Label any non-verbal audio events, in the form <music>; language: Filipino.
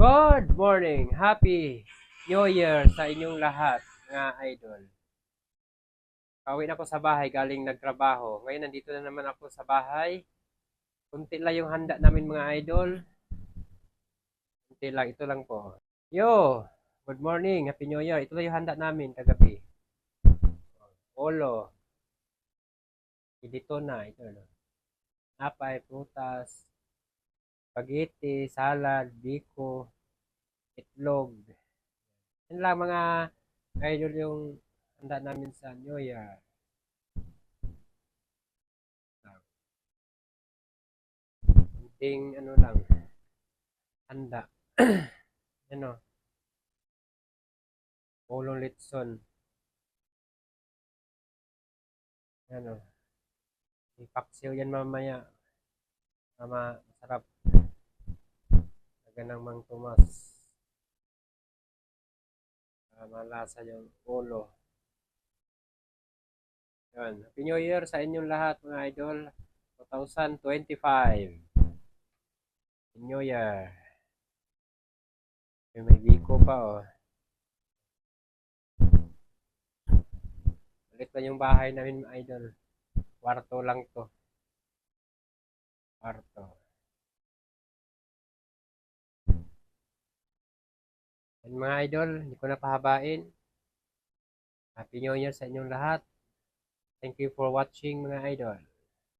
Good morning! Happy New Year sa inyong lahat, mga idol. Pauwi na ako sa bahay, galing nagtrabaho. Ngayon, nandito na naman ako sa bahay. Kunti lang yung handa namin, mga idol. Kunti lang, ito lang po. Yo! Good morning! Happy New Year! Ito lang yung handa namin kagabi. Olo. Dito na, ito na. Apay, prutas, spaghetti, salad, biko, itlog. Yan lang mga idol yung handa namin sa New Year. Kunting ano lang, handa. <clears throat> ano, ulong litson. Ano, ipaksiw yan mamaya. Mama, masarap. Taga ng Mang Tomas. Para malasa yung ulo. Yan. Happy New Year sa inyong lahat mga idol. 2025. Happy New Year. May, may biko pa oh. Ulit na yung bahay namin mga idol. Kwarto lang to. Kwarto. Yan mga idol, hindi ko na pahabain. Happy New Year sa inyong lahat. Thank you for watching mga idol.